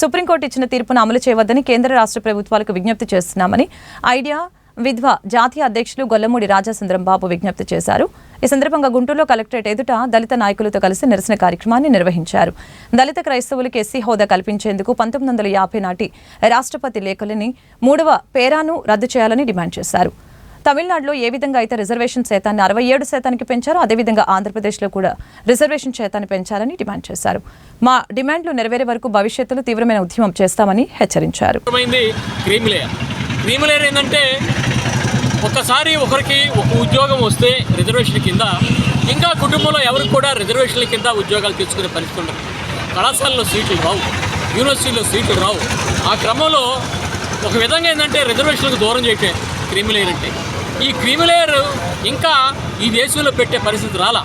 Supreme court ఇచ్చిన తీర్పును అమలు చేయవద్దని కేంద్ర రాష్ట్ర ప్రభుత్వాలకు విజ్ఞప్తి చేస్తున్నామని ఐడియా విధ్వ జాతీయ అధ్యక్షులు గొల్లమూడి రాజాసుందరం బాబు విజ్ఞప్తి చేశారు. ఈ సందర్భంగా గుంటూరులో కలెక్టరేట్ ఎదుట దళిత నాయకులతో కలిసి నిరసన కార్యక్రమాన్ని నిర్వహించారు. దళిత క్రైస్తవులకు ఎస్సీ హోదా కల్పించేందుకు పంతొమ్మిది వందల యాభై నాటి రాష్ట్రపతి లేఖలని మూడవ పేరాను రద్దు చేయాలని డిమాండ్ చేశారు. తమిళనాడులో ఏ విధంగా అయితే రిజర్వేషన్ శాతాన్ని అరవై ఏడు శాతానికి పెంచారో అదేవిధంగా ఆంధ్రప్రదేశ్లో కూడా రిజర్వేషన్ శాతాన్ని పెంచాలని డిమాండ్ చేశారు. మా డిమాండ్లు నెరవేరే వరకు భవిష్యత్తులో తీవ్రమైన ఉద్యమం చేస్తామని హెచ్చరించారు. Cream layer. ఏంటంటే ఒక్కసారి ఒకరికి ఒక ఉద్యోగం వస్తే రిజర్వేషన్ కింద ఇంకా కుటుంబంలో ఎవరికి కూడా రిజర్వేషన్ల కింద ఉద్యోగాలు తెచ్చుకునే పరిస్థితి ఉండదు. కళాశాలలో సీట్లు రావు యూనివర్సిటీలో సీట్లు రావు. ఆ క్రమంలో ఒక విధంగా ఏంటంటే రిజర్వేషన్లకు దూరం చేయటం క్రీమ్ అంటే ఈ క్రీమ్ లేయర్ ఇంకా ఈ దేశంలో పెట్టే పరిస్థితి రాలా.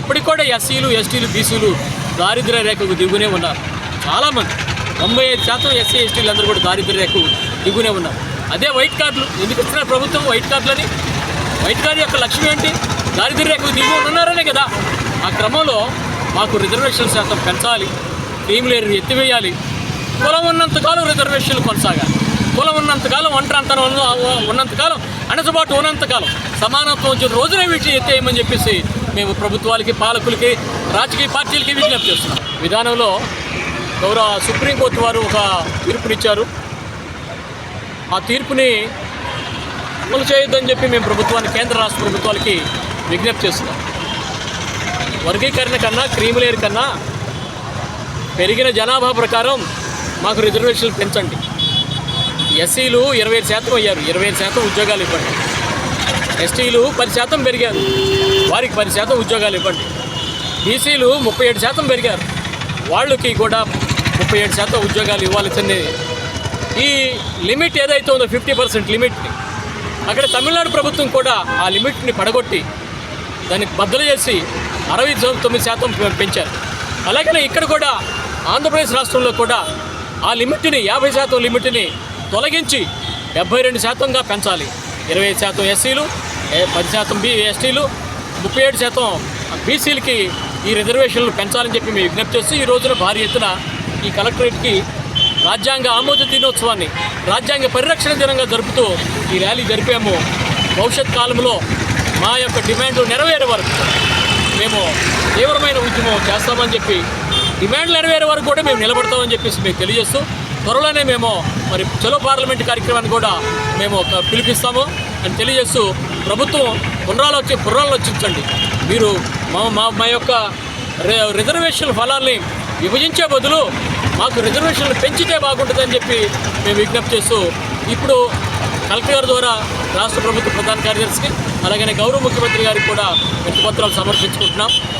ఇప్పటికి కూడా ఎస్సీలు ఎస్టీలు బీసీలు దారిద్ర్య రేఖకు దిగునే ఉన్నారు. చాలామంది తొంభై ఐదు శాతం ఎస్సీ ఎస్టీలు అందరూ కూడా దారిద్ర్య రేఖకు దిగునే ఉన్నారు. అదే వైట్ కార్డులు ఎందుకు ఇస్తున్నారు ప్రభుత్వం వైట్ కార్డులని? వైట్ కార్డు యొక్క లక్ష్యం ఏంటి? దారిద్ర్య రేఖకు దిగువ ఉన్నారనే కదా. ఆ క్రమంలో మాకు రిజర్వేషన్ శాతం పెంచాలి క్రీములేరు ఎత్తివేయాలి. కులం ఉన్నంతకాలం రిజర్వేషన్లు కొనసాగాలి. కులం ఉన్నంతకాలం ఒంటరి అంతరం ఉన్నంతకాలం అణచుబాటు ఉన్నంతకాలం సమానత్వం వచ్చిన రోజునే వీటిని ఎత్తేయమని చెప్పేసి మేము ప్రభుత్వాలకి పాలకులకి రాజకీయ పార్టీలకి విజ్ఞప్తి చేస్తున్నాం. విధానంలో గౌరవ సుప్రీంకోర్టు వారు ఒక తీర్పునిచ్చారు. ఆ తీర్పుని అమలు చేయొద్దని చెప్పి మేము ప్రభుత్వాన్ని కేంద్ర రాష్ట్ర ప్రభుత్వాలకి విజ్ఞప్తి చేస్తున్నాం. వర్గీకరణ కన్నా క్రీములేరు కన్నా పెరిగిన జనాభా ప్రకారం మాకు రిజర్వేషన్లు పెంచండి. ఎస్సీలు ఇరవై శాతం అయ్యారు. ఇరవై ఐదు శాతం ఉద్యోగాలు ఇవ్వండి. ఎస్టీలు పది శాతం పెరిగారు. వారికి పది శాతం ఉద్యోగాలు ఇవ్వండి. బీసీలు ముప్పై ఏడు శాతం పెరిగారు. వాళ్ళకి కూడా ముప్పై ఏడు శాతం ఉద్యోగాలు ఇవ్వాల్సింది ఈ లిమిట్ ఏదైతే ఉందో ఫిఫ్టీ పర్సెంట్ లిమిట్ని అక్కడ తమిళనాడు ప్రభుత్వం కూడా ఆ లిమిట్ని పడగొట్టి దానికి బద్దలు చేసి అరవై తొమ్మిది శాతం పెంచారు. అలాగనే ఇక్కడ కూడా ఆంధ్రప్రదేశ్ రాష్ట్రంలో కూడా ఆ లిమిట్ని యాభై శాతం లిమిట్ని తొలగించి డెబ్బై రెండు శాతంగా పెంచాలి. ఇరవై ఐదు శాతం ఎస్సీలు పది శాతం బి ఎస్టీలు ముప్పై ఏడు శాతం బీసీలకి ఈ రిజర్వేషన్లు పెంచాలని చెప్పి మేము విజ్ఞప్తి చేస్తూ ఈ రోజున భారీ ఎత్తున ఈ కలెక్టరేట్కి రాజ్యాంగ ఆమోద దినోత్సవాన్ని రాజ్యాంగ పరిరక్షణ దినంగా జరుపుతూ ఈ ర్యాలీ జరిపాము. భవిష్యత్ కాలంలో మా యొక్క డిమాండ్లు నెరవేరే వరకు మేము తీవ్రమైన ఉద్యమం చేస్తామని చెప్పి డిమాండ్లు నెరవేరే వరకు కూడా మేము నిలబడతామని చెప్పేసి మేము తెలియజేస్తూ త్వరలోనే మేము మరి చలో పార్లమెంట్ కార్యక్రమాన్ని కూడా మేము ఒక పిలిపిస్తాము. అని తెలియజేస్తూ ప్రభుత్వం పునరాలోచి పునరాలోచించండి మీరు మా మా మా యొక్క రిజర్వేషన్ ఫలాల్ని విభజించే బదులు మాకు రిజర్వేషన్లు పెంచితే బాగుంటుందని చెప్పి మేము విజ్ఞప్తి చేస్తూ ఇప్పుడు కలెక్టర్ గారి ద్వారా రాష్ట్ర ప్రభుత్వ ప్రధాన కార్యదర్శికి అలాగనే గౌరవ ముఖ్యమంత్రి గారికి కూడా వినతి సమర్పించుకుంటున్నాం.